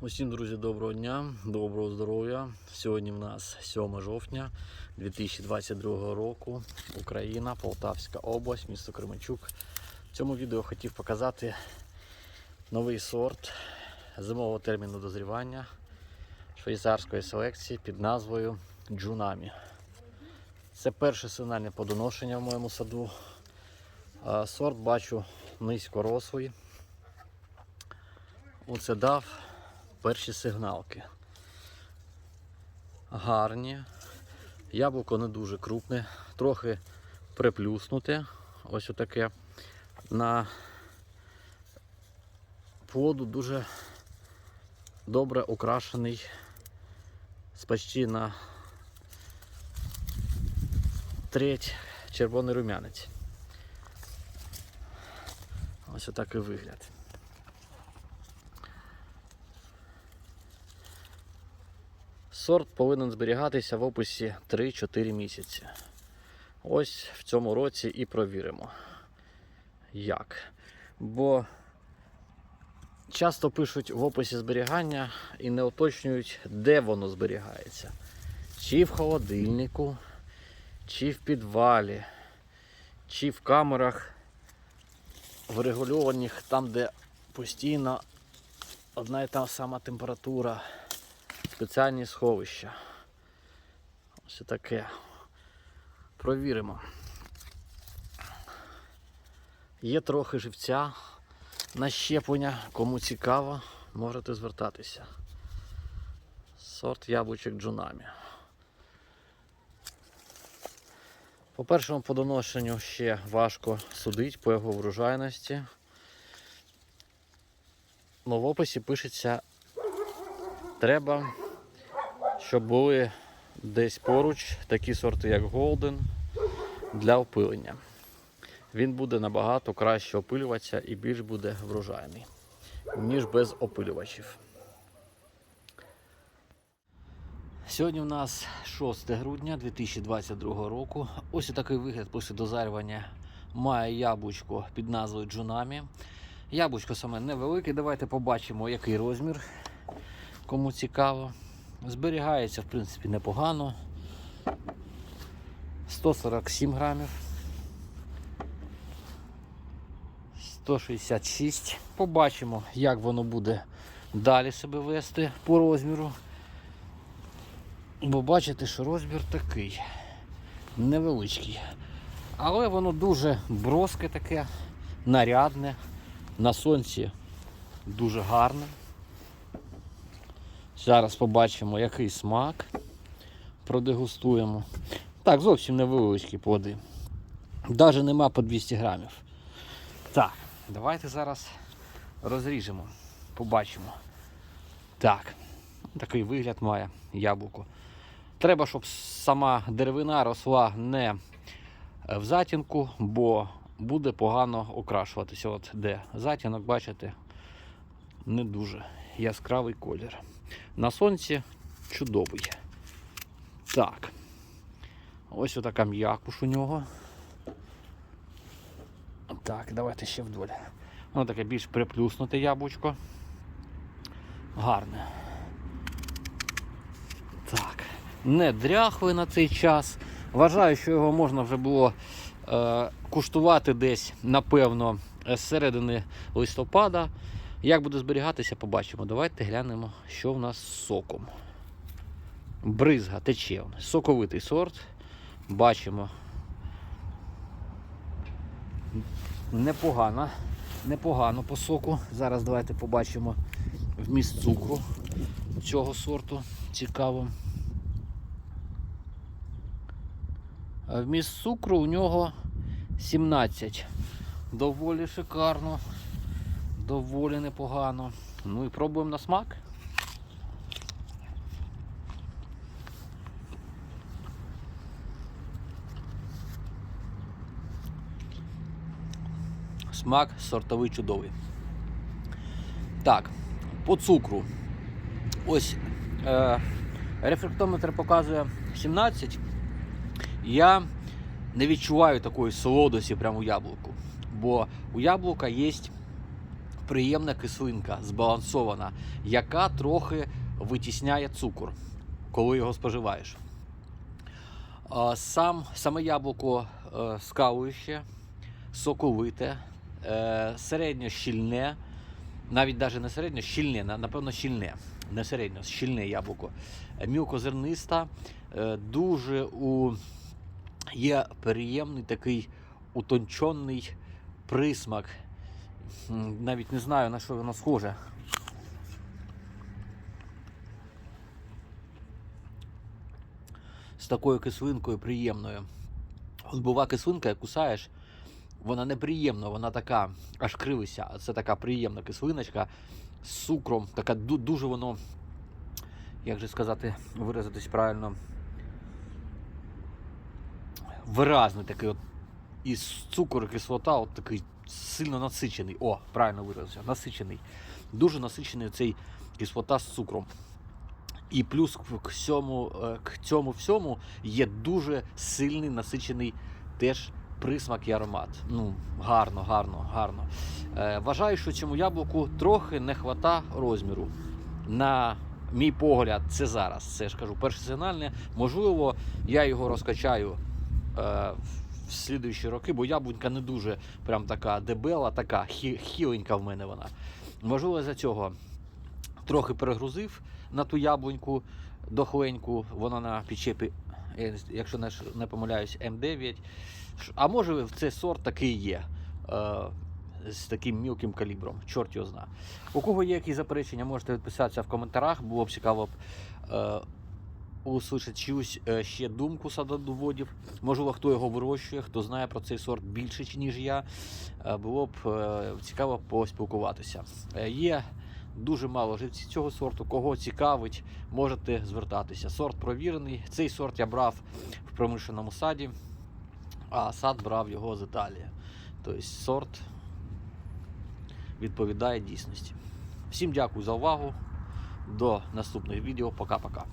Усім, друзі, доброго дня, доброго здоров'я. Сьогодні в нас 7 жовтня 2022 року. Україна, Полтавська область, місто Кременчук. В цьому відео хотів показати новий сорт зимового терміну дозрівання швейцарської селекції під назвою Джунамі. Це перше сигнальне подоношення в моєму саду. Сорт бачу низькорослий. Оце дав перші сигналки. Гарні. Яблуко не дуже крупне, трохи приплюснуте. Ось отаке. На плоду дуже добре окрашений з почти на треть червоний рум'янець. Ось отакий вигляд. Сорт повинен зберігатися в описі 3-4 місяці. Ось в цьому році і провіримо. Як. Бо часто пишуть в описі зберігання і не уточнюють, де воно зберігається. Чи в холодильнику, чи в підвалі, чи в камерах врегульованих там, де постійно одна і та сама температура спеціальні сховища. Ось таке. Провіримо. Є трохи живця на щеплення. Кому цікаво, можете звертатися. Сорт яблучок Джунамі. По першому подоношенню ще важко судити по його врожайності. Но в описі пишеться Треба, щоб були десь поруч такі сорти, як Golden, для опилення. Він буде набагато краще опилюватися і більш буде врожайний, ніж без опилювачів. Сьогодні у нас 6 грудня 2022 року. Ось такий вигляд після дозарювання має яблучко під назвою Джунамі. Яблучко саме невелике. Давайте побачимо, який розмір кому цікаво. Зберігається, в принципі, непогано. 147 грамів. 166. Побачимо, як воно буде далі себе вести по розміру. Бо бачите, що розмір такий невеличкий. Але воно дуже броске таке, нарядне, на сонці дуже гарне. Зараз побачимо, який смак. Продегустуємо. Так, зовсім невеличкі плоди. Навіть нема по 200 грамів. Так, давайте зараз розріжемо, побачимо. Так, такий вигляд має яблуко. Треба, щоб сама деревина росла не в затінку, бо буде погано окрашуватися. От де затінок, бачите, не дуже яскравий колір. На сонці чудовий. Так. Ось отака м'якуш у нього. Так, давайте ще вдоль. Воно таке більш приплюснуте яблучко. Гарне. Так. Не дряхлий на цей час. Вважаю, що його можна вже було е, куштувати десь, напевно, з середини листопада. Як буде зберігатися, побачимо. Давайте глянемо, що в нас з соком. Бризга тече. Соковитий сорт. Бачимо. Непогано. Непогано по соку. Зараз давайте побачимо вміст цукру цього сорту. Цікаво. Вміст цукру у нього 17. Доволі шикарно доволі непогано. Ну і пробуємо на смак. Смак сортовий чудовий. Так, по цукру. Ось е, рефлектометр показує 17. Я не відчуваю такої солодості прямо у яблуку. Бо у яблука є приємна кислинка, збалансована, яка трохи витісняє цукор, коли його споживаєш. Сам, саме яблуко е, соковите, е, середньо щільне, навіть навіть не середньо, щільне, напевно, щільне, не середньо, щільне яблуко. Е, Мілкозерниста, дуже у... є приємний такий утончений присмак. Навіть не знаю на що воно схоже. З такою кислинкою приємною. От бува кислинка, як кусаєш, вона неприємна, вона така аж кривися. А це така приємна кислиночка з цукром, така дуже воно, як же сказати, виразитись правильно. Виразний такий от і цукор, кислота, от такий сильно насичений. О, правильно виразився, насичений. Дуже насичений цей кислота з цукром. І плюс к цьому, е, к цьому всьому є дуже сильний насичений теж присмак і аромат. Ну, гарно, гарно, гарно. Е, вважаю, що цьому яблуку трохи не хвата розміру. На мій погляд, це зараз. Це ж кажу, перше сигнальне. Можливо, я його розкачаю е, в слідуючі роки, бо яблунька не дуже прям така дебела, така хі- хіленька в мене вона. Можливо, за цього трохи перегрузив на ту яблуньку дохленьку, вона на підчепі, якщо не, помиляюсь, М9. А може цей сорт такий є. Е, з таким мілким калібром, чорт його зна. У кого є якісь заперечення, можете відписатися в коментарях. Було б цікаво е, услышати чиюсь е, ще думку садоводів. Можливо, хто його вирощує, хто знає про цей сорт більше, ніж я. Е, було б е, цікаво поспілкуватися. Є дуже мало живців цього сорту. Кого цікавить, можете звертатися. Сорт провірений. Цей сорт я брав в промишленому саді, а сад брав його з Італії. Тобто сорт відповідає дійсності. Всім дякую за увагу. До наступних відео. Пока-пока.